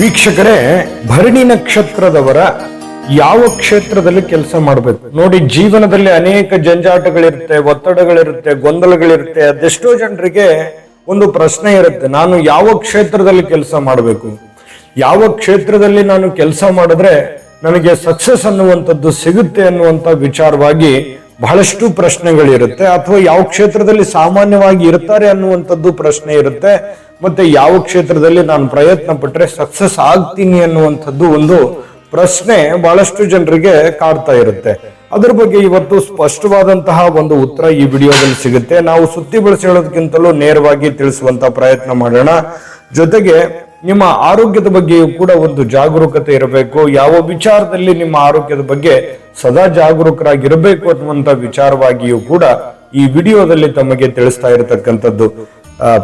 ವೀಕ್ಷಕರೇ, ಭರಣಿ ನಕ್ಷತ್ರದವರ ಯಾವ ಕ್ಷೇತ್ರದಲ್ಲಿ ಕೆಲಸ ಮಾಡಬೇಕು? ನೋಡಿ, ಜೀವನದಲ್ಲಿ ಅನೇಕ ಜಂಜಾಟಗಳಿರುತ್ತೆ, ಒತ್ತಡಗಳಿರುತ್ತೆ, ಗೊಂದಲಗಳಿರುತ್ತೆ, ಅದೆಷ್ಟೋ ಜನರಿಗೆ ಒಂದು ಪ್ರಶ್ನೆ ಇರುತ್ತೆ, ನಾನು ಯಾವ ಕ್ಷೇತ್ರದಲ್ಲಿ ಕೆಲಸ ಮಾಡಬೇಕು? ಯಾವ ಕ್ಷೇತ್ರದಲ್ಲಿ ನಾನು ಕೆಲಸ ಮಾಡಿದ್ರೆ ನನಗೆ ಸಕ್ಸಸ್ ಅನ್ನುವಂಥದ್ದು ಸಿಗುತ್ತೆ ಅನ್ನುವಂಥ ವಿಚಾರವಾಗಿ ಬಹಳಷ್ಟು ಪ್ರಶ್ನೆಗಳಿರುತ್ತೆ, ಅಥವಾ ಯಾವ ಕ್ಷೇತ್ರದಲ್ಲಿ ಸಾಮಾನ್ಯವಾಗಿ ಇರ್ತಾರೆ ಅನ್ನುವಂಥದ್ದು ಪ್ರಶ್ನೆ ಇರುತ್ತೆ ಮತ್ತೆ ಯಾವ ಕ್ಷೇತ್ರದಲ್ಲಿ ನಾನು ಪ್ರಯತ್ನ ಪಟ್ಟರೆ ಸಕ್ಸಸ್ ಆಗ್ತೀನಿ ಅನ್ನುವಂಥದ್ದು ಒಂದು ಪ್ರಶ್ನೆ ಬಹಳಷ್ಟು ಜನರಿಗೆ ಕಾಡ್ತಾ ಇರುತ್ತೆ. ಅದ್ರ ಬಗ್ಗೆ ಇವತ್ತು ಸ್ಪಷ್ಟವಾದಂತಹ ಒಂದು ಉತ್ತರ ಈ ವಿಡಿಯೋದಲ್ಲಿ ಸಿಗುತ್ತೆ. ನಾವು ಸುತ್ತಿ ಬಳಸಿ ಹೇಳೋದಕ್ಕಿಂತಲೂ ನೇರವಾಗಿ ತಿಳಿಸುವಂತ ಪ್ರಯತ್ನ ಮಾಡೋಣ. ಜೊತೆಗೆ ನಿಮ್ಮ ಆರೋಗ್ಯದ ಬಗ್ಗೆಯೂ ಕೂಡ ಒಂದು ಜಾಗರೂಕತೆ ಇರಬೇಕು. ಯಾವ ವಿಚಾರದಲ್ಲಿ ನಿಮ್ಮ ಆರೋಗ್ಯದ ಬಗ್ಗೆ ಸದಾ ಜಾಗರೂಕರಾಗಿರಬೇಕು ಅನ್ನುವಂತ ವಿಚಾರವಾಗಿಯೂ ಕೂಡ ಈ ವಿಡಿಯೋದಲ್ಲಿ ತಮಗೆ ತಿಳಿಸ್ತಾ ಇರತಕ್ಕಂಥದ್ದು.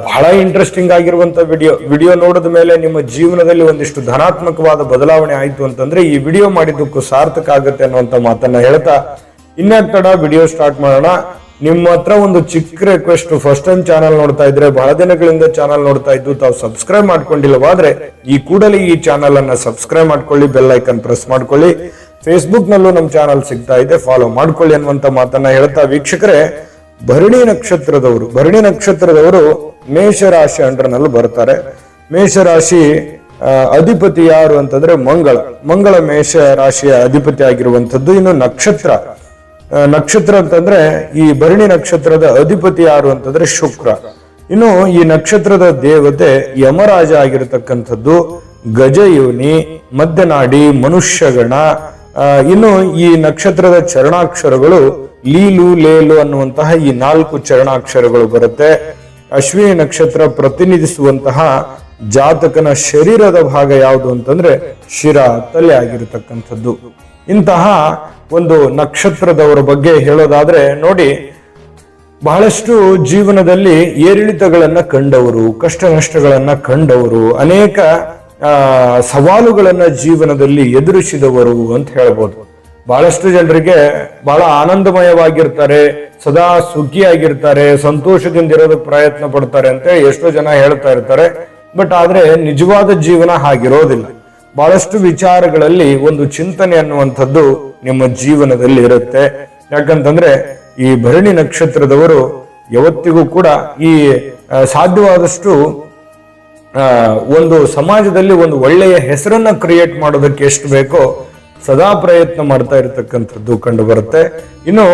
ಬಹಳ ಇಂಟ್ರೆಸ್ಟಿಂಗ್ ಆಗಿರುವಂತ ವಿಡಿಯೋ ವಿಡಿಯೋ ನೋಡಿದ ಮೇಲೆ ನಿಮ್ಮ ಜೀವನದಲ್ಲಿ ಒಂದಿಷ್ಟು ಧನಾತ್ಮಕವಾದ ಬದಲಾವಣೆ ಆಯ್ತು ಅಂತಂದ್ರೆ ಈ ವಿಡಿಯೋ ಮಾಡಿದ್ದಕ್ಕೂ ಸಾರ್ಥಕ ಆಗುತ್ತೆ ಅನ್ನುವಂತ ಮಾತನ್ನ ಹೇಳ್ತಾ ಇನ್ಯಾಕ್ ತಡ, ವಿಡಿಯೋ ಸ್ಟಾರ್ಟ್ ಮಾಡೋಣ. ನಿಮ್ಮ ಹತ್ರ ಒಂದು ಚಿಕ್ಕ ರಿಕ್ವೆಸ್ಟ್ ಫಸ್ಟ್ ಟೈಮ್ ಚಾನಲ್ ನೋಡ್ತಾ ಇದ್ರೆ ಬಹಳ ದಿನಗಳಿಂದ ಚಾನಲ್ ನೋಡ್ತಾ ಇದ್ದು ತಾವು ಸಬ್ಸ್ಕ್ರೈಬ್ ಮಾಡ್ಕೊಂಡಿಲ್ಲವಾದ್ರೆ ಈ ಕೂಡಲೇ ಈ ಚಾನಲ್ ಅನ್ನ ಸಬ್ಸ್ಕ್ರೈಬ್ ಮಾಡ್ಕೊಳ್ಳಿ ಬೆಲ್ ಐಕನ್ ಪ್ರೆಸ್ ಮಾಡ್ಕೊಳ್ಳಿ. ಫೇಸ್ಬುಕ್ ನಲ್ಲೂ ನಮ್ಮ ಚಾನಲ್ ಸಿಗ್ತಾ ಇದೆ ಫಾಲೋ ಮಾಡ್ಕೊಳ್ಳಿ ಅನ್ನುವಂತ ಮಾತನ್ನ ಹೇಳ್ತಾ ವೀಕ್ಷಕರೇ ಭರಣಿ ನಕ್ಷತ್ರದವರು ಭರಣಿ ನಕ್ಷತ್ರದವರು ಮೇಷರಾಶಿ ಅಂಡರ್ನಲ್ಲಿ ಬರ್ತಾರೆ. ಮೇಷರಾಶಿ ರಾಶಿ ಅಧಿಪತಿ ಯಾರು ಅಂತಂದ್ರೆ ಮಂಗಳ. ಮಂಗಳ ಮೇಷ ರಾಶಿಯ ಅಧಿಪತಿ ಆಗಿರುವಂಥದ್ದು ಇನ್ನು ನಕ್ಷತ್ರ. ನಕ್ಷತ್ರ ಅಂತಂದ್ರೆ ಈ ಭರಣಿ ನಕ್ಷತ್ರದ ಅಧಿಪತಿ ಯಾರು ಅಂತಂದ್ರೆ ಶುಕ್ರ. ಇನ್ನು ಈ ನಕ್ಷತ್ರದ ದೇವತೆ ಯಮರಾಜ ಆಗಿರತಕ್ಕಂಥದ್ದು ಗಜಯೋನಿ ಮಧ್ಯನಾಡಿ ಮನುಷ್ಯಗಣ ಇನ್ನು ಈ ನಕ್ಷತ್ರದ ಚರಣಾಕ್ಷರಗಳು ಲೀಲು, ಲೇಲು ಅನ್ನುವಂತಹ ಈ ನಾಲ್ಕು ಚರಣಾಕ್ಷರಗಳು ಬರುತ್ತೆ. ಅಶ್ವಿನಿ ನಕ್ಷತ್ರ ಪ್ರತಿನಿಧಿಸುವಂತಹ ಜಾತಕನ ಶರೀರದ ಭಾಗ ಯಾವುದು ಅಂತಂದ್ರೆ ಶಿರ ತಲೆ ಆಗಿರತಕ್ಕಂಥದ್ದು. ಇಂತಹ ಒಂದು ನಕ್ಷತ್ರದವರ ಬಗ್ಗೆ ಹೇಳೋದಾದ್ರೆ ನೋಡಿ, ಬಹಳಷ್ಟು ಜೀವನದಲ್ಲಿ ಏರಿಳಿತಗಳನ್ನ ಕಂಡವರು ಕಷ್ಟ ನಷ್ಟಗಳನ್ನ ಕಂಡವರು, ಅನೇಕ ಸವಾಲುಗಳನ್ನ ಜೀವನದಲ್ಲಿ ಎದುರಿಸಿದವರು ಅಂತ ಹೇಳ್ಬೋದು. ಬಹಳಷ್ಟು ಜನರಿಗೆ ಬಹಳ ಆನಂದಮಯವಾಗಿರ್ತಾರೆ, ಸದಾ ಸುಖಿಯಾಗಿರ್ತಾರೆ, ಸಂತೋಷದಿಂದ ಇರೋದಕ್ಕೆ ಪ್ರಯತ್ನ ಪಡ್ತಾರೆ ಅಂತ ಎಷ್ಟೋ ಜನ ಹೇಳ್ತಾ ಇರ್ತಾರೆ. ಬಟ್ ಆದ್ರೆ ನಿಜವಾದ ಜೀವನ ಹಾಗಿರೋದಿಲ್ಲ. ಬಹಳಷ್ಟು ವಿಚಾರಗಳಲ್ಲಿ ಒಂದು ಚಿಂತನೆ ಅನ್ನುವಂಥದ್ದು ನಿಮ್ಮ ಜೀವನದಲ್ಲಿ ಇರುತ್ತೆ. ಯಾಕಂತಂದ್ರೆ ಈ ಭರಣಿ ನಕ್ಷತ್ರದವರು ಯಾವತ್ತಿಗೂ ಕೂಡ ಈ ಸಾಧ್ಯವಾದಷ್ಟು ಒಂದು ಸಮಾಜದಲ್ಲಿ ಒಂದು ಒಳ್ಳೆಯ ಹೆಸರನ್ನ ಕ್ರಿಯೇಟ್ ಮಾಡೋದಕ್ಕೆ ಎಷ್ಟು ಬೇಕೋ ಸದಾ ಪ್ರಯತ್ನ ಮಾಡ್ತಾ ಇರತಕ್ಕಂಥದ್ದು ಕಂಡು ಬರುತ್ತೆ ಇನ್ನು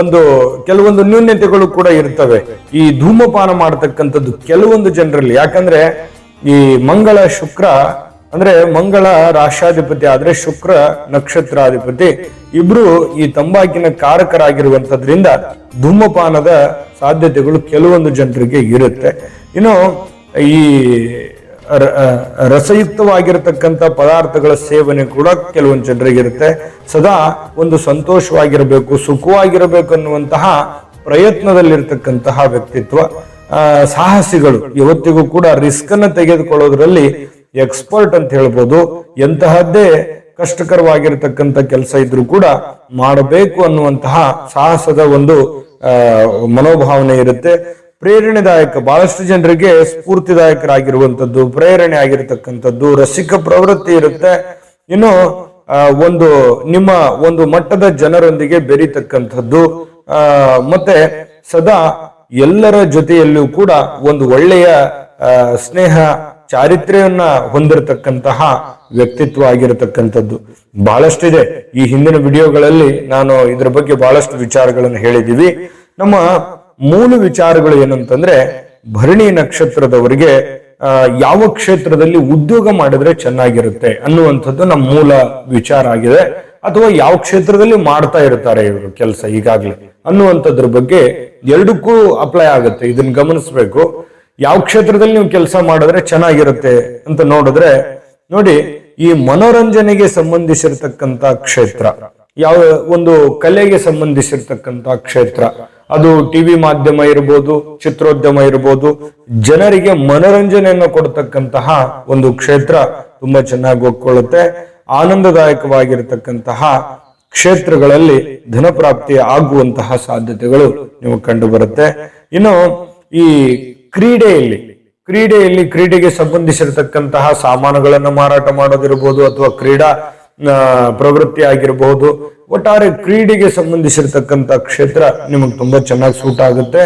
ಒಂದು, ಕೆಲವೊಂದು ನ್ಯೂನ್ಯತೆಗಳು ಕೂಡ ಇರ್ತವೆ. ಈ ಧೂಮಪಾನ ಮಾಡತಕ್ಕಂಥದ್ದು ಕೆಲವೊಂದು ಜನರಲ್ಲಿ. ಯಾಕಂದ್ರೆ, ಈ ಮಂಗಳ ಶುಕ್ರ, ಅಂದ್ರೆ ಮಂಗಳ ರಾಷ್ಟ್ರಾಧಿಪತಿ ಆದ್ರೆ ಶುಕ್ರ ನಕ್ಷತ್ರಾಧಿಪತಿ, ಇಬ್ರು ಈ ತಂಬಾಕಿನ ಕಾರಕರಾಗಿರುವಂತದ್ರಿಂದ ಧೂಮಪಾನದ ಸಾಧ್ಯತೆಗಳು ಕೆಲವೊಂದು ಜನರಿಗೆ ಇರುತ್ತೆ. ಇನ್ನು, ಈ ರಸಯುಕ್ತವಾಗಿರತಕ್ಕಂಥ ಪದಾರ್ಥಗಳ ಸೇವನೆ ಕೂಡ ಕೆಲವೊಂದು ಜನರಿಗೆ ಇರುತ್ತೆ ಸದಾ ಒಂದು ಸಂತೋಷವಾಗಿರಬೇಕು, ಸುಖವಾಗಿರಬೇಕು ಅನ್ನುವಂತಹ ಪ್ರಯತ್ನದಲ್ಲಿರ್ತಕ್ಕಂತಹ ವ್ಯಕ್ತಿತ್ವ. ಸಾಹಸಿಗಳು ಇವತ್ತಿಗೂ ಕೂಡ ರಿಸ್ಕ್ ಅನ್ನ ತೆಗೆದುಕೊಳ್ಳೋದ್ರಲ್ಲಿ ಎಕ್ಸ್ಪರ್ಟ್ ಅಂತ ಹೇಳ್ಬೋದು. ಎಂತಹದ್ದೇ ಕಷ್ಟಕರವಾಗಿರತಕ್ಕಂಥ ಕೆಲಸ ಇದ್ರೂ ಕೂಡ ಮಾಡಬೇಕು ಅನ್ನುವಂತಹ ಸಾಹಸದ ಒಂದು ಮನೋಭಾವನೆ ಇರುತ್ತೆ. ಪ್ರೇರಣೆದಾಯಕ, ಬಹಳಷ್ಟು ಜನರಿಗೆ ಸ್ಫೂರ್ತಿದಾಯಕರಾಗಿರುವಂತದ್ದು ಪ್ರೇರಣೆ ಆಗಿರತಕ್ಕಂಥದ್ದು, ರಸಿಕ ಪ್ರವೃತ್ತಿ ಇರುತ್ತೆ. ಇನ್ನು ಒಂದು, ನಿಮ್ಮ ಒಂದು ಮಟ್ಟದ ಜನರೊಂದಿಗೆ ಬೆರೀತಕ್ಕಂಥದ್ದು ಮತ್ತೆ ಸದಾ ಎಲ್ಲರ ಜೊತೆಯಲ್ಲೂ ಕೂಡ ಒಂದು ಒಳ್ಳೆಯ ಸ್ನೇಹ ಚಾರಿತ್ರ್ಯವನ್ನ ಹೊಂದಿರತಕ್ಕಂತಹ ವ್ಯಕ್ತಿತ್ವ ಆಗಿರತಕ್ಕಂಥದ್ದು. ಬಹಳಷ್ಟಿದೆ. ಈ ಹಿಂದಿನ ವಿಡಿಯೋಗಳಲ್ಲಿ ನಾನು ಇದ್ರ ಬಗ್ಗೆ ಬಹಳಷ್ಟು ವಿಚಾರಗಳನ್ನು ಹೇಳಿದೀವಿ ನಮ್ಮ ಮೂಲ ವಿಚಾರಗಳು ಏನಂತಂದ್ರೆ, ಭರಣಿ ನಕ್ಷತ್ರದವರಿಗೆ ಯಾವ ಕ್ಷೇತ್ರದಲ್ಲಿ ಉದ್ಯೋಗ ಮಾಡಿದ್ರೆ ಚೆನ್ನಾಗಿರುತ್ತೆ ಅನ್ನುವಂಥದ್ದು ನಮ್ಮ ಮೂಲ ವಿಚಾರ ಆಗಿದೆ. ಅಥವಾ ಯಾವ ಕ್ಷೇತ್ರದಲ್ಲಿ ಮಾಡ್ತಾ ಇರ್ತಾರೆ ಇವರು ಕೆಲಸ ಈಗಾಗಲೇ ಅನ್ನುವಂಥದ್ರ ಬಗ್ಗೆ ಎರಡಕ್ಕೂ ಅಪ್ಲೈ ಆಗುತ್ತೆ. ಇದನ್ನ ಗಮನಿಸ್ಬೇಕು. ಯಾವ ಕ್ಷೇತ್ರದಲ್ಲಿ ನೀವು ಕೆಲಸ ಮಾಡಿದ್ರೆ ಚೆನ್ನಾಗಿರುತ್ತೆ ಅಂತ ನೋಡಿದ್ರೆ, ನೋಡಿ, ಈ ಮನೋರಂಜನೆಗೆ ಸಂಬಂಧಿಸಿರ್ತಕ್ಕಂಥ ಕ್ಷೇತ್ರ, ಯಾವ ಒಂದು ಕಲೆಗೆ ಸಂಬಂಧಿಸಿರ್ತಕ್ಕಂತ ಕ್ಷೇತ್ರ ಅದು ಟಿವಿ ಮಾಧ್ಯಮ ಇರ್ಬೋದು, ಚಿತ್ರೋದ್ಯಮ ಇರ್ಬೋದು, ಜನರಿಗೆ ಮನೋರಂಜನೆಯನ್ನು ಕೊಡ್ತಕ್ಕಂತಹ ಒಂದು ಕ್ಷೇತ್ರ ತುಂಬಾ ಚೆನ್ನಾಗಿ ಒಕ್ಕೊಳ್ಳುತ್ತೆ ಆನಂದದಾಯಕವಾಗಿರತಕ್ಕಂತಹ ಕ್ಷೇತ್ರಗಳಲ್ಲಿ ಧನಪ್ರಾಪ್ತಿ ಆಗುವಂತಹ ಸಾಧ್ಯತೆಗಳು ನಿಮಗೆ ಕಂಡು ಬರುತ್ತೆ ಇನ್ನು ಈ ಕ್ರೀಡೆಯಲ್ಲಿ ಕ್ರೀಡೆಯಲ್ಲಿ ಕ್ರೀಡೆಗೆ ಸಂಬಂಧಿಸಿರತಕ್ಕಂತಹ ಸಾಮಾನುಗಳನ್ನು ಮಾರಾಟ ಮಾಡೋದಿರ್ಬೋದು ಅಥವಾ ಕ್ರೀಡಾ ಪ್ರವೃತ್ತಿ ಆಗಿರಬಹುದು ಒಟ್ಟಾರೆ ಕ್ರೀಡೆಗೆ ಸಂಬಂಧಿಸಿರ್ತಕ್ಕಂಥ ಕ್ಷೇತ್ರ ನಿಮಗೆ ತುಂಬಾ ಚೆನ್ನಾಗಿ ಸೂಟ್ ಆಗುತ್ತೆ.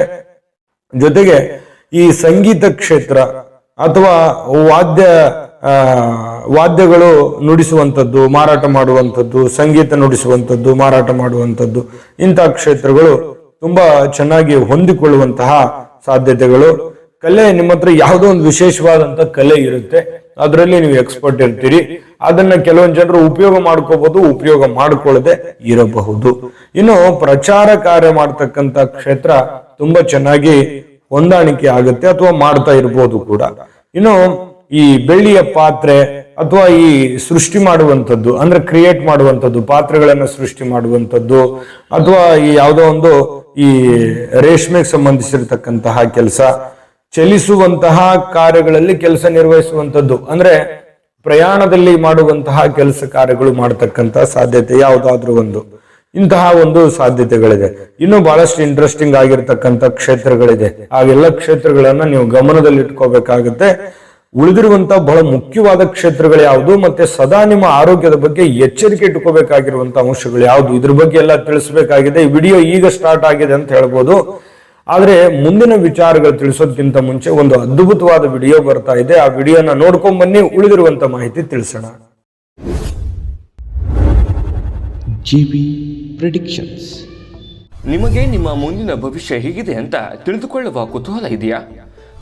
ಜೊತೆಗೆ ಈ ಸಂಗೀತ ಕ್ಷೇತ್ರ ಅಥವಾ ವಾದ್ಯ ವಾದ್ಯಗಳು ನುಡಿಸುವಂಥದ್ದು, ಮಾರಾಟ ಮಾಡುವಂಥದ್ದು, ಸಂಗೀತ ನುಡಿಸುವಂಥದ್ದು, ಮಾರಾಟ ಮಾಡುವಂಥದ್ದು ಇಂತಹ ಕ್ಷೇತ್ರಗಳು ತುಂಬಾ ಚೆನ್ನಾಗಿ ಹೊಂದಿಕೊಳ್ಳುವಂತಹ ಸಾಧ್ಯತೆಗಳು. ಕಲೆ ನಿಮ್ಮ ಹತ್ರ ಯಾವುದೋ ಒಂದು ವಿಶೇಷವಾದಂತ ಕಲೆ ಇರುತ್ತೆ. ಅದರಲ್ಲಿ ನೀವು ಎಕ್ಸ್ಪರ್ಟ್ ಇರ್ತೀರಿ. ಅದನ್ನ ಕೆಲವೊಂದು ಜನರು ಉಪಯೋಗ ಮಾಡ್ಕೋಬಹುದು ಉಪಯೋಗ ಮಾಡ್ಕೊಳ್ಳದೆ ಇರಬಹುದು. ಇನ್ನು ಪ್ರಚಾರ ಕಾರ್ಯ ಮಾಡ್ತಕ್ಕಂತ ಕ್ಷೇತ್ರ ತುಂಬಾ ಚೆನ್ನಾಗಿ ಹೊಂದಾಣಿಕೆ ಆಗುತ್ತೆ ಅಥವಾ ಮಾಡ್ತಾ ಇರ್ಬೋದು ಕೂಡ. ಇನ್ನು ಈ ಬೆಳ್ಳಿಯ ಪಾತ್ರೆ ಅಥವಾ ಈ ಸೃಷ್ಟಿ ಮಾಡುವಂಥದ್ದು, ಅಂದ್ರೆ ಕ್ರಿಯೇಟ್ ಮಾಡುವಂಥದ್ದು, ಪಾತ್ರೆಗಳನ್ನ ಸೃಷ್ಟಿ ಮಾಡುವಂಥದ್ದು, ಅಥವಾ ಈ ಯಾವುದೋ ಒಂದು ಈ ರೇಷ್ಮೆಗೆ ಸಂಬಂಧಿಸಿರ್ತಕ್ಕಂತಹ ಕೆಲಸ ಚಲಿಸುವಂತಹ ಕಾರ್ಯಗಳಲ್ಲಿ ಕೆಲಸ ನಿರ್ವಹಿಸುವಂಥದ್ದು. ಅಂದ್ರೆ ಪ್ರಯಾಣದಲ್ಲಿ ಮಾಡುವಂತಹ ಕೆಲಸ ಕಾರ್ಯಗಳು ಮಾಡತಕ್ಕಂತ ಸಾಧ್ಯತೆ ಯಾವುದಾದ್ರೂ ಒಂದು. ಇಂತಹ ಒಂದು ಸಾಧ್ಯತೆಗಳಿದೆ. ಇನ್ನು ಬಹಳಷ್ಟು ಇಂಟ್ರೆಸ್ಟಿಂಗ್ ಆಗಿರ್ತಕ್ಕಂಥ ಕ್ಷೇತ್ರಗಳಿದೆ. ಆ ಎಲ್ಲ ಕ್ಷೇತ್ರಗಳನ್ನ ನೀವು ಗಮನದಲ್ಲಿ ಇಟ್ಕೋಬೇಕಾಗುತ್ತೆ ಉಳಿದಿರುವಂತಹ ಬಹಳ ಮುಖ್ಯವಾದ ಕ್ಷೇತ್ರಗಳು ಯಾವುದು ಮತ್ತೆ ಸದಾ ನಿಮ್ಮ ಆರೋಗ್ಯದ ಬಗ್ಗೆ ಎಚ್ಚರಿಕೆ ಇಟ್ಕೋಬೇಕಾಗಿರುವಂತಹ ಅಂಶಗಳು ಯಾವುದು? ಇದ್ರ ಬಗ್ಗೆ ಎಲ್ಲ ತಿಳಿಸಬೇಕಾಗಿದೆ. ವಿಡಿಯೋ ಈಗ ಸ್ಟಾರ್ಟ್ ಆಗಿದೆ ಅಂತ ಹೇಳ್ಬೋದು. ಆದ್ರೆ ಮುಂದಿನ ವಿಚಾರಗಳು ತಿಳಿಸೋದಕ್ಕಿಂತ ಮುಂಚೆ ಒಂದು ಅದ್ಭುತವಾದ ವಿಡಿಯೋ ಬರ್ತಾ ಇದೆ. ಆ ವಿಡಿಯೋನ ನೋಡ್ಕೊಂಡ್ ಬನ್ನಿ ಉಳಿದಿರುವಂತ ಮಾಹಿತಿ ತಿಳಿಸೋಣ. G predictions. ನಿಮಗೆ ನಿಮ್ಮ ಮುಂದಿನ ಭವಿಷ್ಯ ಹೇಗಿದೆ ಅಂತ ತಿಳಿದುಕೊಳ್ಳುವ ಕುತೂಹಲ ಇದೆಯಾ?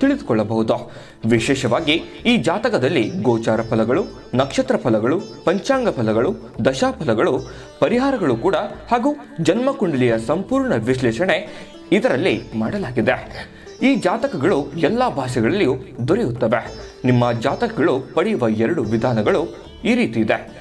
ತಿಳಿದುಕೊಳ್ಳಬಹುದು. ವಿಶೇಷವಾಗಿ ಈ ಜಾತಕದಲ್ಲಿ ಗೋಚಾರ ಫಲಗಳು, ನಕ್ಷತ್ರ ಫಲಗಳು, ಪಂಚಾಂಗ ಫಲಗಳು ದಶಾಫಲಗಳು ಪರಿಹಾರಗಳು ಕೂಡ ಹಾಗೂ ಜನ್ಮಕುಂಡಲಿಯ ಸಂಪೂರ್ಣ ವಿಶ್ಲೇಷಣೆ ಇದರಲ್ಲಿ ಮಾಡಲಾಗಿದೆ. ಈ ಜಾತಕಗಳು ಎಲ್ಲ ಭಾಷೆಗಳಲ್ಲಿಯೂ ದೊರೆಯುತ್ತವೆ. ನಿಮ್ಮ ಜಾತಕಗಳು ಪಡೆಯುವ ಎರಡು ವಿಧಾನಗಳು ಈ ರೀತಿ ಇದೆ.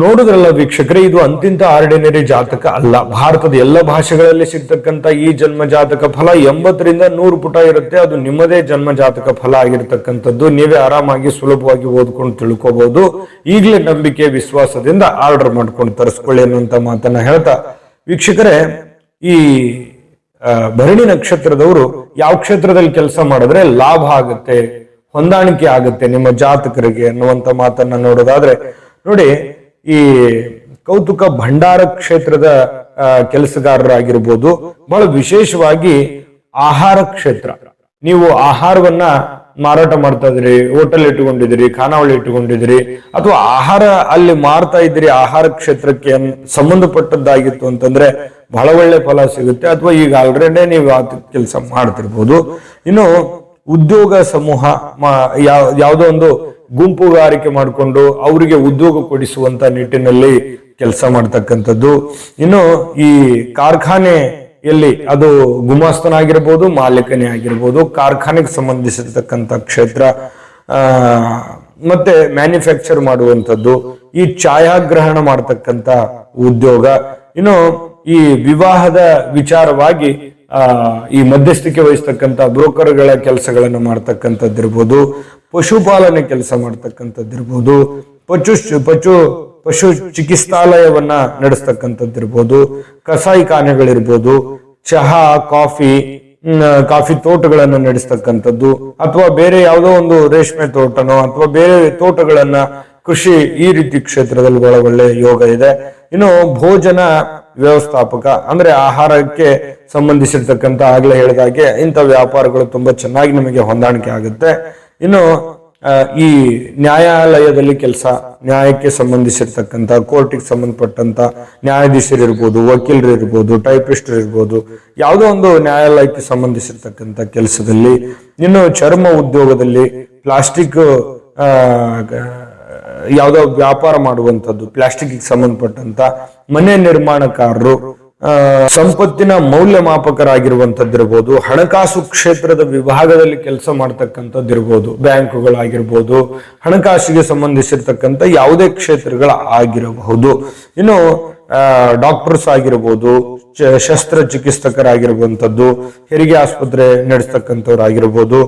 ನೋಡುದ್ರಲ್ಲ ವೀಕ್ಷಕರೇ, ಇದು ಅಂತಿಂತ ಆರ್ಡಿನರಿ ಜಾತಕ ಅಲ್ಲ. ಭಾರತದ ಎಲ್ಲ ಭಾಷೆಗಳಲ್ಲಿ ಸಿಗ್ತಕ್ಕಂತ ಈ ಜನ್ಮ ಜಾತಕ ಫಲ ಎಂಬತ್ತರಿಂದ ನೂರು ಪುಟ ಇರುತ್ತೆ. ಅದು ನಿಮ್ಮದೇ ಜನ್ಮ ಜಾತಕ ಫಲ ಆಗಿರ್ತಕ್ಕಂಥದ್ದು. ನೀವೇ ಆರಾಮಾಗಿ, ಸುಲಭವಾಗಿ ಓದ್ಕೊಂಡು ತಿಳ್ಕೋಬಹುದು ಈಗಲೇ ನಂಬಿಕೆ, ವಿಶ್ವಾಸದಿಂದ ಆರ್ಡರ್ ಮಾಡ್ಕೊಂಡು ತರಿಸ್ಕೊಳ್ಳಿ ಅನ್ನುವಂತ ಮಾತನ್ನ ಹೇಳ್ತಾ, ವೀಕ್ಷಕರೇ, ಈ ಭರಣಿ ನಕ್ಷತ್ರದವರು ಯಾವ ಕ್ಷೇತ್ರದಲ್ಲಿ ಕೆಲಸ ಮಾಡಿದ್ರೆ ಲಾಭ ಆಗುತ್ತೆ, ಹೊಂದಾಣಿಕೆ ಆಗುತ್ತೆ ನಿಮ್ಮ ಜಾತಕರಿಗೆ ಅನ್ನುವಂತ ಮಾತನ್ನ ನೋಡೋದಾದ್ರೆ, ನೋಡಿ ಈ ಕೌತುಕ ಭಂಡಾರ ಕ್ಷೇತ್ರದ ಕೆಲಸಗಾರರಾಗಿರ್ಬೋದು, ಬಹಳ ವಿಶೇಷವಾಗಿ ಆಹಾರ ಕ್ಷೇತ್ರ. ನೀವು ಆಹಾರವನ್ನ ಮಾರಾಟ ಮಾಡ್ತಾ ಇದ್ರಿ ಹೋಟೆಲ್ ಇಟ್ಟುಕೊಂಡಿದ್ರಿ ಖಾನಾವಳಿ ಇಟ್ಟುಕೊಂಡಿದ್ರಿ ಅಥವಾ ಆಹಾರ ಅಲ್ಲಿ ಮಾರ್ತಾ ಇದ್ರಿ ಆಹಾರ ಕ್ಷೇತ್ರಕ್ಕೆ ಸಂಬಂಧಪಟ್ಟದ್ದಾಗಿತ್ತು ಅಂತಂದ್ರೆ ಬಹಳ ಒಳ್ಳೆ ಫಲ ಸಿಗುತ್ತೆ. ಅಥವಾ ಈಗ ಆಲ್ರೆಡಿ ನೀವು ಆ ಕೆಲಸ ಮಾಡ್ತಿರ್ಬೋದು. ಇನ್ನು ಉದ್ಯೋಗ ಸಮೂಹ ಯಾವ, ಯಾವುದೋ ಒಂದು ಗುಂಪುಗಾರಿಕೆ ಮಾಡಿಕೊಂಡು ಅವರಿಗೆ ಉದ್ಯೋಗ ಕೊಡಿಸುವಂತ ನಿಟ್ಟಿನಲ್ಲಿ ಕೆಲಸ ಮಾಡ್ತಕ್ಕಂಥದ್ದು. ಇನ್ನು ಈ ಕಾರ್ಖಾನೆಯಲ್ಲಿ ಅದು ಗುಮಾಸ್ತನಾಗಿರ್ಬೋದು, ಮಾಲೀಕನೇ ಆಗಿರ್ಬೋದು, ಕಾರ್ಖಾನೆಗೆ ಸಂಬಂಧಿಸಿರ್ತಕ್ಕಂಥ ಕ್ಷೇತ್ರ ಮತ್ತೆ ಮ್ಯಾನುಫ್ಯಾಕ್ಚರ್ ಮಾಡುವಂಥದ್ದು, ಈ ಛಾಯಾಗ್ರಹಣ ಮಾಡ್ತಕ್ಕಂಥ ಉದ್ಯೋಗ. ಇನ್ನು ಈ ವಿವಾಹದ ವಿಚಾರವಾಗಿ ಈ ಮಧ್ಯಸ್ಥಿಕೆ ವಹಿಸ್ತಕ್ಕಂಥ ಬ್ರೋಕರ್ಗಳ ಕೆಲಸಗಳನ್ನು ಮಾಡ್ತಕ್ಕಂಥದ್ದಿರ್ಬೋದು ಪಶುಪಾಲನೆ ಕೆಲಸ ಮಾಡ್ತಕ್ಕಂಥದ್ದಿರ್ಬೋದು, ಪಶು ಪಶು ಪಶು ಚಿಕಿತ್ಸಾಲಯವನ್ನ ನಡೆಸ್ತಕ್ಕಂಥದ್ದಿರ್ಬೋದು ಕಸಾಯಿಖಾನೆಗಳಿರ್ಬೋದು ಚಹಾ, ಕಾಫಿ ಕಾಫಿ ತೋಟಗಳನ್ನು ನಡೆಸ್ತಕ್ಕಂಥದ್ದು, ಅಥವಾ ಬೇರೆ ಯಾವುದೋ ಒಂದು ರೇಷ್ಮೆ ತೋಟನೋ ಅಥವಾ ಬೇರೆ ತೋಟಗಳನ್ನ ಕೃಷಿ ಈ ರೀತಿ ಕ್ಷೇತ್ರದಲ್ಲಿ ಬಹಳ ಒಳ್ಳೆ ಯೋಗ ಇದೆ. ಇನ್ನು ಭೋಜನ ವ್ಯವಸ್ಥಾಪಕ ಅಂದ್ರೆ ಆಹಾರಕ್ಕೆ ಸಂಬಂಧಿಸಿರ್ತಕ್ಕಂಥ ಆಗ್ಲೇ ಹೇಳಿದಾಗೆ ಇಂಥ ವ್ಯಾಪಾರಗಳು ತುಂಬಾ ಚೆನ್ನಾಗಿ ನಿಮಗೆ ಹೊಂದಾಣಿಕೆ ಆಗುತ್ತೆ. ಇನ್ನು ಈ ನ್ಯಾಯಾಲಯದಲ್ಲಿ ಕೆಲಸ, ನ್ಯಾಯಕ್ಕೆ ಸಂಬಂಧಿಸಿರ್ತಕ್ಕಂಥ, ಕೋರ್ಟಿಗೆ ಸಂಬಂಧಪಟ್ಟಂತ ನ್ಯಾಯಾಧೀಶರು ಇರ್ಬೋದು ವಕೀಲರು ಇರ್ಬೋದು ಟೈಪಿಸ್ಟರ್ ಇರ್ಬೋದು ಯಾವುದೋ ಒಂದು ನ್ಯಾಯಾಲಯಕ್ಕೆ ಸಂಬಂಧಿಸಿರ್ತಕ್ಕಂಥ ಕೆಲಸದಲ್ಲಿ, ಇನ್ನು ಚರ್ಮ ಉದ್ಯೋಗದಲ್ಲಿ ಪ್ಲಾಸ್ಟಿಕ್ ಯಾವುದೋ ವ್ಯಾಪಾರ ಮಾಡುವಂಥದ್ದು ಪ್ಲಾಸ್ಟಿಕ್ ಸಂಬಂಧಪಟ್ಟಂತ ಮನೆ ನಿರ್ಮಾಣಕಾರರು ಸಂಪತ್ತಿನ ಮೌಲ್ಯಮಾಪಕರಾಗಿರುವಂಥದ್ದಿರ್ಬೋದು, ಹಣಕಾಸು ಕ್ಷೇತ್ರದ ವಿಭಾಗದಲ್ಲಿ ಕೆಲಸ ಮಾಡ್ತಕ್ಕಂಥದ್ದಿರ್ಬೋದು, ಬ್ಯಾಂಕುಗಳಾಗಿರ್ಬೋದು, ಹಣಕಾಸಿಗೆ ಸಂಬಂಧಿಸಿರ್ತಕ್ಕಂಥ ಯಾವುದೇ ಕ್ಷೇತ್ರಗಳ ಆಗಿರಬಹುದು ಇನ್ನು ಡಾಕ್ಟರ್ಸ್ ಆಗಿರ್ಬೋದು ಶಸ್ತ್ರ ಚಿಕಿತ್ಸಕರಾಗಿರುವಂಥದ್ದು ಹೆರಿಗೆ ಆಸ್ಪತ್ರೆ ನಡೆಸ್ತಕ್ಕಂಥವ್ರಾಗಿರ್ಬೋದು,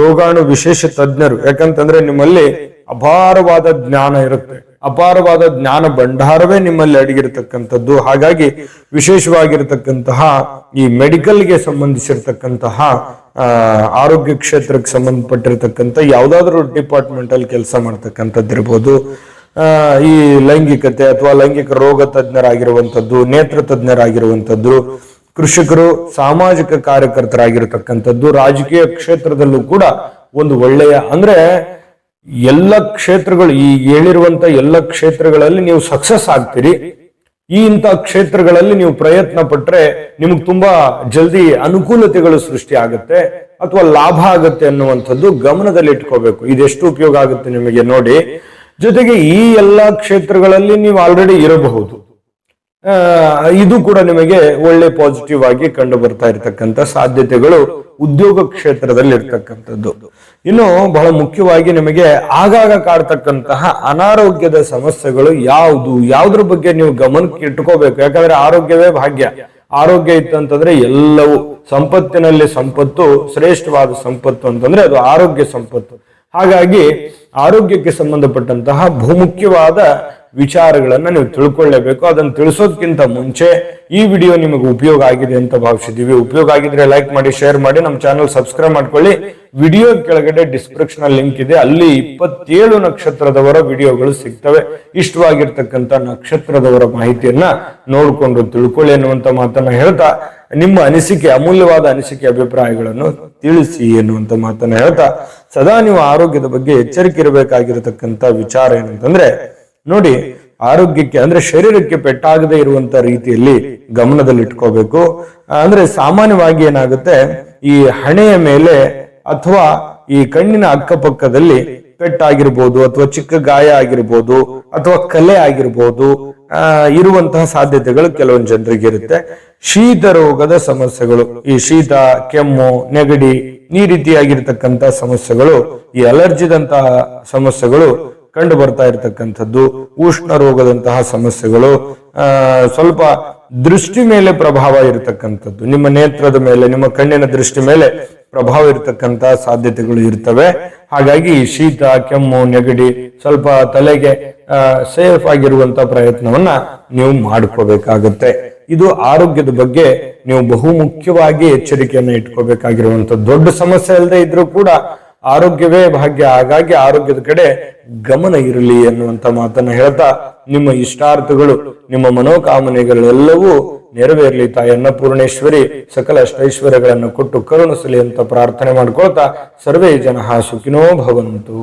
ರೋಗಾಣು ವಿಶೇಷ ತಜ್ಞರು, ಯಾಕಂತಂದ್ರೆ ನಿಮ್ಮಲ್ಲಿ ಅಪಾರವಾದ ಜ್ಞಾನ ಇರುತ್ತೆ. ಅಪಾರವಾದ ಜ್ಞಾನ ಭಂಡಾರವೇ ನಿಮ್ಮಲ್ಲಿ ಅಡಗಿರ್ತಕ್ಕಂಥದ್ದು. ಹಾಗಾಗಿ ವಿಶೇಷವಾಗಿರ್ತಕ್ಕಂತಹ ಈ ಮೆಡಿಕಲ್ಗೆ ಸಂಬಂಧಿಸಿರ್ತಕ್ಕಂತಹ ಆರೋಗ್ಯ ಕ್ಷೇತ್ರಕ್ಕೆ ಸಂಬಂಧಪಟ್ಟಿರ್ತಕ್ಕಂಥ ಯಾವುದಾದ್ರೂ ಡಿಪಾರ್ಟ್ಮೆಂಟ್ ಅಲ್ಲಿ ಕೆಲಸ ಮಾಡ್ತಕ್ಕಂಥದ್ದಿರ್ಬೋದು. ಈ ಲೈಂಗಿಕತೆ ಅಥವಾ ಲೈಂಗಿಕ ರೋಗ ತಜ್ಞರಾಗಿರುವಂಥದ್ದು, ನೇತ್ರ ತಜ್ಞರಾಗಿರುವಂಥದ್ದು, ಕೃಷಿಕರು, ಸಾಮಾಜಿಕ ಕಾರ್ಯಕರ್ತರಾಗಿರ್ತಕ್ಕಂಥದ್ದು ರಾಜಕೀಯ ಕ್ಷೇತ್ರದಲ್ಲೂ ಕೂಡ ಒಂದು ಒಳ್ಳೆಯ, ಅಂದ್ರೆ ಎಲ್ಲ ಕ್ಷೇತ್ರಗಳು, ಈ ಹೇಳಿರುವಂತ ಎಲ್ಲ ಕ್ಷೇತ್ರಗಳಲ್ಲಿ ನೀವು ಸಕ್ಸಸ್ ಆಗ್ತೀರಿ. ಈ ಇಂಥ ಕ್ಷೇತ್ರಗಳಲ್ಲಿ ನೀವು ಪ್ರಯತ್ನ ಪಟ್ರೆ ನಿಮ್ಗೆ ತುಂಬಾ ಜಲ್ದಿ ಅನುಕೂಲತೆಗಳು ಸೃಷ್ಟಿ ಆಗುತ್ತೆ ಅಥವಾ ಲಾಭ ಆಗುತ್ತೆ ಅನ್ನುವಂಥದ್ದು ಗಮನದಲ್ಲಿ ಇಟ್ಕೋಬೇಕು. ಇದೆಷ್ಟು ಉಪಯೋಗ ಆಗುತ್ತೆ ನಿಮಗೆ ನೋಡಿ. ಜೊತೆಗೆ ಈ ಎಲ್ಲಾ ಕ್ಷೇತ್ರಗಳಲ್ಲಿ ನೀವು ಆಲ್ರೆಡಿ ಇರಬಹುದು. ಇದು ಕೂಡ ನಿಮಗೆ ಒಳ್ಳೆ ಪಾಸಿಟಿವ್ ಆಗಿ ಕಂಡು ಬರ್ತಾ ಇರತಕ್ಕಂತ ಸಾಧ್ಯತೆಗಳು ಉದ್ಯೋಗ ಕ್ಷೇತ್ರದಲ್ಲಿ ಇರ್ತಕ್ಕಂಥದ್ದು ಇನ್ನು ಬಹಳ ಮುಖ್ಯವಾಗಿ ನಿಮಗೆ ಆಗಾಗ ಕಾಡ್ತಕ್ಕಂತಹ ಅನಾರೋಗ್ಯದ ಸಮಸ್ಯೆಗಳು ಯಾವುದು? ಯಾವ್ದ್ರ ಬಗ್ಗೆ ನೀವು ಗಮನಕ್ಕೆ ಇಟ್ಕೋಬೇಕು? ಯಾಕಂದ್ರೆ ಆರೋಗ್ಯವೇ ಭಾಗ್ಯ. ಆರೋಗ್ಯ ಇತ್ತಂತಂದ್ರೆ ಎಲ್ಲವೂ ಸಂಪತ್ತಿನಲ್ಲಿ ಸಂಪತ್ತು, ಶ್ರೇಷ್ಠವಾದ ಸಂಪತ್ತು ಅಂತಂದ್ರೆ ಅದು ಆರೋಗ್ಯ ಸಂಪತ್ತು. ಹಾಗಾಗಿ ಆರೋಗ್ಯಕ್ಕೆ ಸಂಬಂಧಪಟ್ಟಂತಹ ಬಹುಮುಖ್ಯವಾದ ವಿಚಾರಗಳನ್ನ ನೀವು ತಿಳ್ಕೊಳ್ಳೇಬೇಕು. ಅದನ್ನು ತಿಳಿಸೋದಕ್ಕಿಂತ ಮುಂಚೆ ಈ ವಿಡಿಯೋ ನಿಮಗೆ ಉಪಯೋಗ ಆಗಿದೆ ಅಂತ ಭಾವಿಸಿದೀವಿ ಉಪಯೋಗ ಆಗಿದ್ರೆ ಲೈಕ್ ಮಾಡಿ ಶೇರ್ ಮಾಡಿ, ನಮ್ಮ ಚಾನಲ್ ಸಬ್ಸ್ಕ್ರೈಬ್ ಮಾಡ್ಕೊಳ್ಳಿ. ವಿಡಿಯೋ ಕೆಳಗಡೆ ಡಿಸ್ಕ್ರಿಪ್ಷನ್ ಲಿಂಕ್ ಇದೆ. ಅಲ್ಲಿ ಇಪ್ಪತ್ತೇಳು ನಕ್ಷತ್ರದವರ ವಿಡಿಯೋಗಳು ಸಿಗ್ತವೆ. ಇಷ್ಟವಾಗಿರ್ತಕ್ಕಂಥ ನಕ್ಷತ್ರದವರ ಮಾಹಿತಿಯನ್ನ ನೋಡ್ಕೊಂಡು ತಿಳ್ಕೊಳ್ಳಿ ಅನ್ನುವಂತ ಮಾತನ್ನ ಹೇಳ್ತಾ, ನಿಮ್ಮ ಅನಿಸಿಕೆ, ಅಮೂಲ್ಯವಾದ ಅನಿಸಿಕೆ ಅಭಿಪ್ರಾಯಗಳನ್ನು ತಿಳಿಸಿ ಎನ್ನುವಂತ ಮಾತನ್ನ ಹೇಳ್ತಾ, ಸದಾ ನೀವು ಆರೋಗ್ಯದ ಬಗ್ಗೆ ಎಚ್ಚರಿಕೆ ಇರಬೇಕಾಗಿರತಕ್ಕಂತ ವಿಚಾರ ಏನಂತಂದ್ರೆ ನೋಡಿ ಆರೋಗ್ಯಕ್ಕೆ ಅಂದ್ರೆ ಶರೀರಕ್ಕೆ ಪೆಟ್ಟಾಗದೇ ಇರುವಂತ ರೀತಿಯಲ್ಲಿ ಗಮನದಲ್ಲಿ ಇಟ್ಕೋಬೇಕು ಅಂದ್ರೆ ಸಾಮಾನ್ಯವಾಗಿ ಏನಾಗುತ್ತೆ ಈ ಹಣೆಯ ಮೇಲೆ ಅಥವಾ ಈ ಕಣ್ಣಿನ ಅಕ್ಕಪಕ್ಕದಲ್ಲಿ ಪೆಟ್ಟಾಗಿರ್ಬೋದು ಅಥವಾ ಚಿಕ್ಕ ಗಾಯ ಆಗಿರ್ಬೋದು ಅಥವಾ ಕಲೆ ಆಗಿರ್ಬೋದು ಆ, ಇರುವಂತಹ ಸಾಧ್ಯತೆಗಳು ಕೆಲವೊಂದು ಜನರಿಗೆ ಇರುತ್ತೆ. ಶೀತ ರೋಗದ ಸಮಸ್ಯೆಗಳು ಈ ಶೀತ ಕೆಮ್ಮು ನೆಗಡಿ ಈ ರೀತಿಯಾಗಿರ್ತಕ್ಕಂಥ ಸಮಸ್ಯೆಗಳು ಈ ಅಲರ್ಜಿದಂತಹ ಸಮಸ್ಯೆಗಳು ಕಂಡು ಬರ್ತಾ ಇರತಕ್ಕಂಥದ್ದು, ಉಷ್ಣ ರೋಗದಂತಹ ಸಮಸ್ಯೆಗಳು ಸ್ವಲ್ಪ ದೃಷ್ಟಿ ಮೇಲೆ ಪ್ರಭಾವ ಇರತಕ್ಕಂಥದ್ದು. ನಿಮ್ಮ ನೇತ್ರದ ಮೇಲೆ, ನಿಮ್ಮ ಕಣ್ಣಿನ ದೃಷ್ಟಿ ಮೇಲೆ ಪ್ರಭಾವ ಇರತಕ್ಕಂತ ಸಾಧ್ಯತೆಗಳು ಇರ್ತವೆ. ಹಾಗಾಗಿ ಶೀತ, ಕೆಮ್ಮು, ನೆಗಡಿ, ಸ್ವಲ್ಪ ತಲೆಗೆ ಸೇಫ್ ಆಗಿರುವಂತ ಪ್ರಯತ್ನವನ್ನ ನೀವು ಮಾಡ್ಕೋಬೇಕಾಗತ್ತೆ. ಇದು ಆರೋಗ್ಯದ ಬಗ್ಗೆ ನೀವು ಬಹು ಮುಖ್ಯವಾಗಿ ಎಚ್ಚರಿಕೆಯನ್ನ ಇಟ್ಕೋಬೇಕಾಗಿರುವಂತ ದೊಡ್ಡ ಸಮಸ್ಯೆ ಅಲ್ಲದೆ ಇದ್ರೂ ಕೂಡ ಆರೋಗ್ಯವೇ ಭಾಗ್ಯ. ಹಾಗಾಗಿ ಆರೋಗ್ಯದ ಕಡೆ ಗಮನ ಇರಲಿ ಅನ್ನುವಂತ ಮಾತನ್ನ ಹೇಳ್ತಾ ನಿಮ್ಮ ಇಷ್ಟಾರ್ಥಗಳು, ನಿಮ್ಮ ಮನೋಕಾಮನೆಗಳೆಲ್ಲವೂ ನೆರವೇರಲಿ ತಾಯಿ ಅನ್ನಪೂರ್ಣೇಶ್ವರಿ ಸಕಲ ಅಷ್ಟೈಶ್ವರ್ಯಗಳನ್ನು ಕೊಟ್ಟು ಕರುಣಿಸಲಿ ಅಂತ ಪ್ರಾರ್ಥನೆ ಮಾಡ್ಕೊಳ್ತಾ ಸರ್ವೇ ಜನ ಸುಖಿನೋ ಭವಂತು.